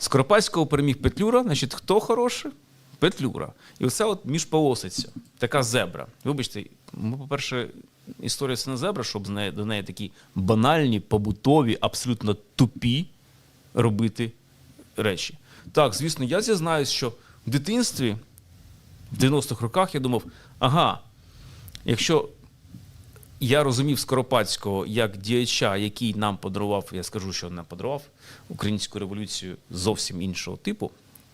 Скоропадського переміг Петлюра, значить, хто хороший? Петлюра. І оце от міжполосиця, така зебра. Вибачте, ну, по-перше, історія це не зебра, щоб до неї такі банальні, побутові, абсолютно тупі робити речі. Так, звісно, я зізнаюсь, що в дитинстві, в 90-х роках, я думав, ага, якщо я розумів Скоропадського як діяча, який нам подарував, я скажу, що нам подарував українську революцію зовсім іншого типу,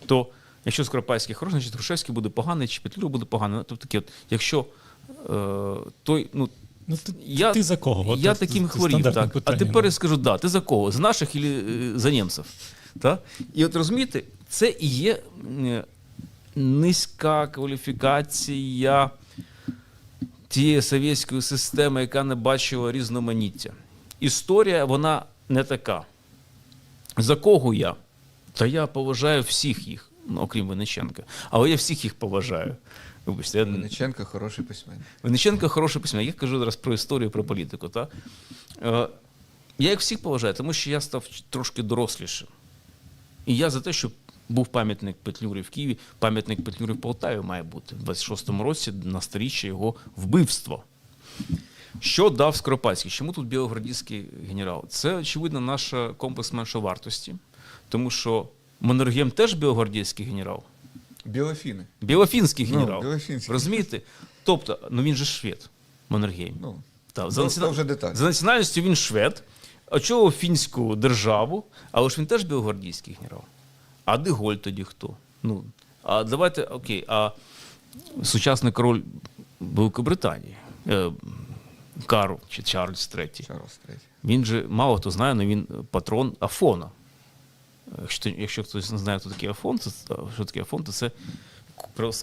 то якщо Скоропадський хороший, значить Грушевський буде поганий, чи Петлюра буде поганий. Тобто таке, от, якщо е, той, ну, Ну, ти, я, ти за кого? Я от, таким це хворів, так. питання, а тепер ну. я скажу, да, ти за кого? За наших чи за німців? Так? І от розумієте, це і є е, низька кваліфікація тієї совєтської системи, яка не бачила різноманіття. Історія, вона не така. За кого я? Та я поважаю всіх їх, ну, окрім Винниченка. Але я всіх їх поважаю. Вибачте, я, Винниченко хороший письменник. Винниченко хороший письменник. Я кажу зараз про історію, про політику. Та? Е, я їх всіх поважаю, тому що я став трошки дорослішим. І я за те, щоб був пам'ятник Петлюри в Києві, пам'ятник Петлюри в Полтаві має бути в 26-му році на сторіччя його вбивства. Що дав Скоропадський? Чому тут білогвардійський генерал? Це, очевидно, наш комплекс меншовартості, тому що Маннергейм теж білогвардійський генерал. Білофіни. Білофінський Ну, генерал. білофінський. Розумієте? Тобто, ну він же швед, Маннергейм. Ну, Так, це- націона- це вже деталь. за національністю він швед, очолив фінську державу, але ж він теж білогвардійський генерал. А Деголь тоді хто? Ну, а давайте, окей, а сучасний король Великобританії, е, Карл чи Чарльз III. Чарльз III. Він же мало хто знає, але він патрон Афона. Якщо, якщо хтось не знає, хто такий Афон, це, що таке Афон, то це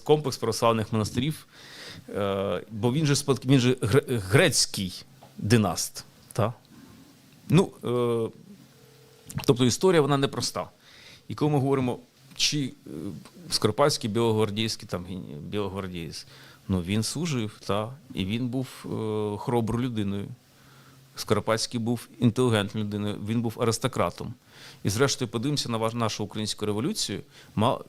комплекс православних монастирів. Е, бо він же, він же грецький династ. Та? Ну, е, тобто історія вона непроста. І коли ми говоримо, чи е, Скоропадський білогвардійський, там білогвардієць, ну він служив, та, і він був е, хороброю людиною. Скоропадський був інтелігентною людиною, він був аристократом. І зрештою, подивимося на нашу українську революцію.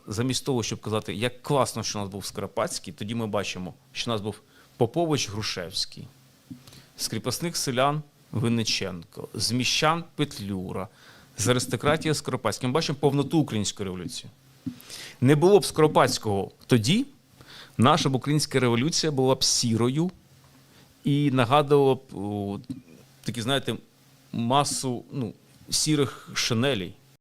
Замість того, щоб казати, як класно, що у нас був Скоропадський, тоді ми бачимо, що у нас був Попович Грушевський, з кріпосних селян Винниченко, з міщан Петлюра, з аристократії Скоропадським. Ми бачимо повноту української революції. Не було б Скоропадського тоді, наша б українська революція була б сірою і нагадувала б о, такі, знаєте, масу ну, сірих шинелей.